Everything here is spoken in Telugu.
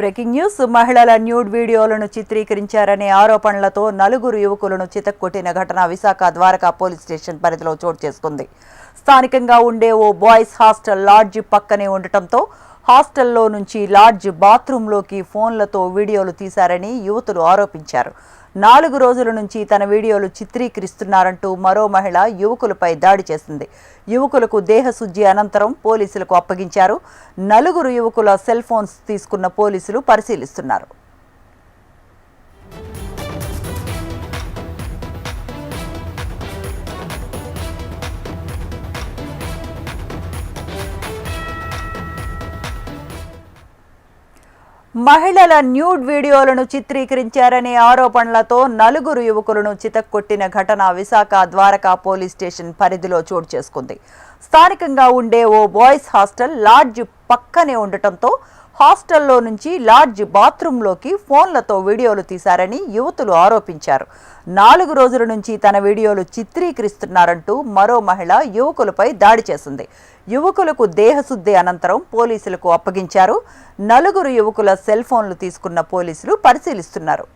Breaking news. మహిళల న్యూడ్ వీడియోలను చిత్రీకరించారనే ఆరోపణలతో నలుగురు యువకులను చితక్కొట్టిన ఘటన విశాఖ ద్వారకా పోలీస్ స్టేషన్ పరిధిలో చోటు చేసుకుంది. స్థానికంగా ఉండే ఓ బాయ్స్ హాస్టల్ లాడ్జ్ పక్కనే ఉండటంతో హాస్టల్లో నుంచి లాడ్జ్ బాత్రూంలోకి ఫోన్లతో వీడియోలు తీశారని యువతులు ఆరోపించారు. నాలుగు రోజుల నుంచి తన వీడియోలు చిత్రీకరిస్తున్నారంటూ మరో మహిళ యువకులపై దాడి చేసింది. యువకులకు దేహశుద్ధి అనంతరం పోలీసులకు అప్పగించారు. నలుగురు యువకుల సెల్ ఫోన్స్ తీసుకున్న పోలీసులు పరిశీలిస్తున్నారు. మహిళల న్యూడ్ వీడియోలను చిత్రీకరించారనే ఆరోపణలతో నలుగురు యువకులను చితక్కొట్టిన ఘటన విశాఖ ద్వారకా పోలీస్ స్టేషన్ పరిధిలో చోటు చేసుకుంది. స్థానికంగా ఉండే ఓ బాయ్స్ హాస్టల్ లాడ్జ్ పక్కనే ఉండటంతో హాస్టల్లో నుంచి లాడ్జ్ బాత్రూంలోకి ఫోన్లతో వీడియోలు తీశారని యువతులు ఆరోపించారు. నాలుగు రోజుల నుంచి తన వీడియోలు చిత్రీకరిస్తున్నారంటూ మరో మహిళ యువకులపై దాడి చేసింది. యువకులకు దేహశుద్ధి అనంతరం పోలీసులకు అప్పగించారు. నలుగురు యువకుల సెల్ ఫోన్లు తీసుకున్న పోలీసులు పరిశీలిస్తున్నారు.